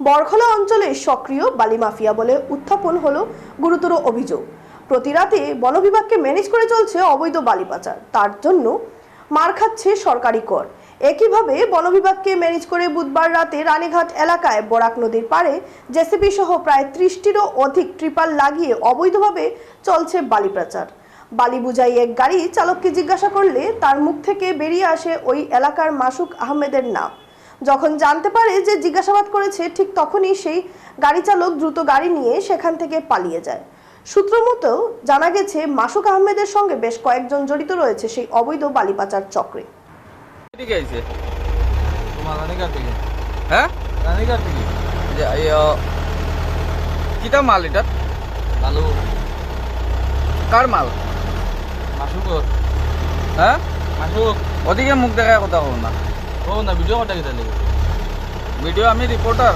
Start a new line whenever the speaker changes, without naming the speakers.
বরখলা অঞ্চলে সক্রিয় বালি মাফিয়া বলে উত্থাপন হলো গুরুতর অভিযোগ। প্রতি রাতে বন বিভাগকে ম্যানেজ করে চলছে অবৈধ বালি পাচার। তার জন্য মার খাচ্ছে সরকারি কর। একইভাবে বন বিভাগকে ম্যানেজ করে বুধবার রাতে রানীঘাট এলাকায় বরাক নদীর পাড়ে জেসিবি সহ প্রায় ত্রিশটিরও অধিক ট্রিপাল লাগিয়ে অবৈধভাবে চলছে বালি পাচার। বালি বুঝাই এক গাড়ি চালককে জিজ্ঞাসা করলে তার মুখ থেকে বেরিয়ে আসে ওই এলাকার মাসুক আহমেদের নাম। যখন জানতে পারে যে জিজ্ঞাসাবাদ করেছে ঠিক তখনই সেই গাড়ি চালক দ্রুত গাড়ি নিয়ে সেখান থেকে পালিয়ে যায়। সূত্র মতো জানা গেছে মাসুক আহমেদের সঙ্গে বেশ কয়েকজন জড়িত রয়েছে সেই অবৈধ বালি পাচার চক্রে।
এদিকে আইছে?
তোমার রানীঘাট থেকে
হ্যাঁ?
রানীঘাট থেকে
যে ইয়া, কিটা মাল এটা
ভালো
কার মাল?
মাসুকর।
হ্যাঁ?
মাসুক।
ওদিকে মুখ দেখায় কথা কব না।
ও না ভিডিও কটা কেটে লেগে
ভিডিও আমি রিপোর্টার